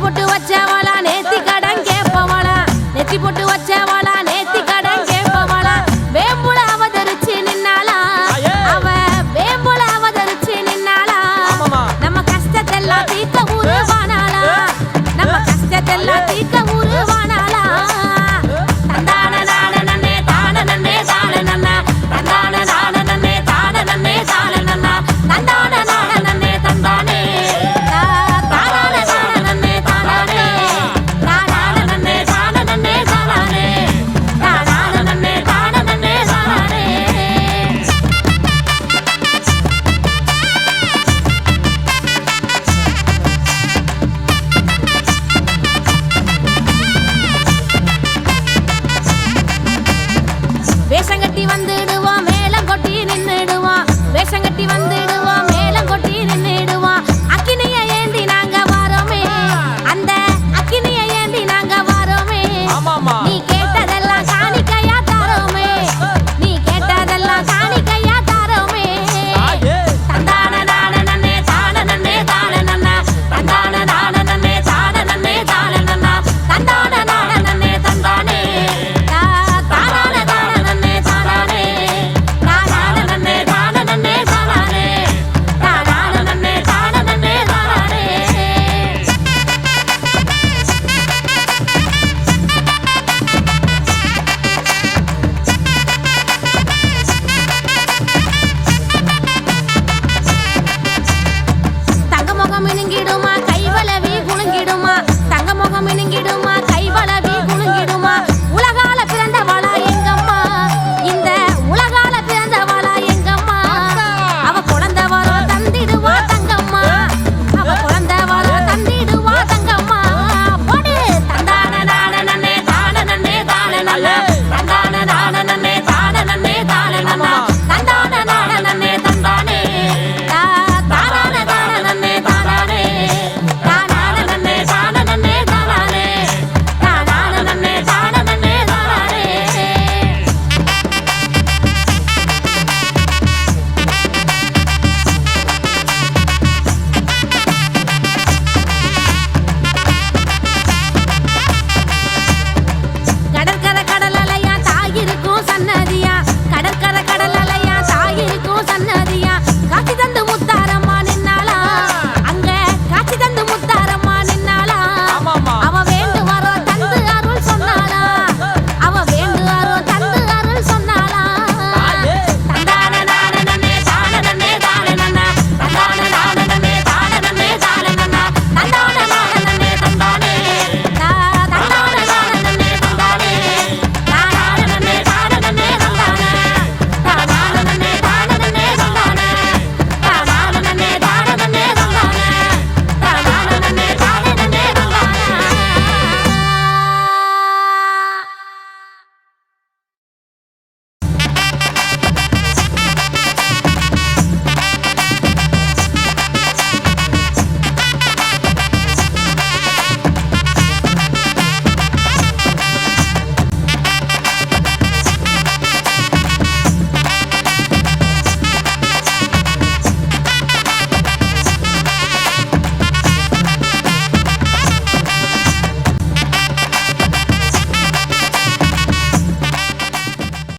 போட்டு வச்சவாளா நேத்தி கடன் கேப்பவாளா. நெத்தி போட்டு வச்சவாளா நேத்தி கடன் கேப்பவாளா. வேம்புல அவதரிச்சு நின்னாளா? அவ வேம்புல அவதரிச்சு நின்னாளா? நம்ம கஷ்டத்தெல்லாம் தீர்க்க ஊருவானாளா நம்ம கஷ்டத்தெல்லாம் தீர்க்க வந்துடுவான் மேல கொட்டி நின்னுடுவான் வேஷம் கட்டி வந்துடு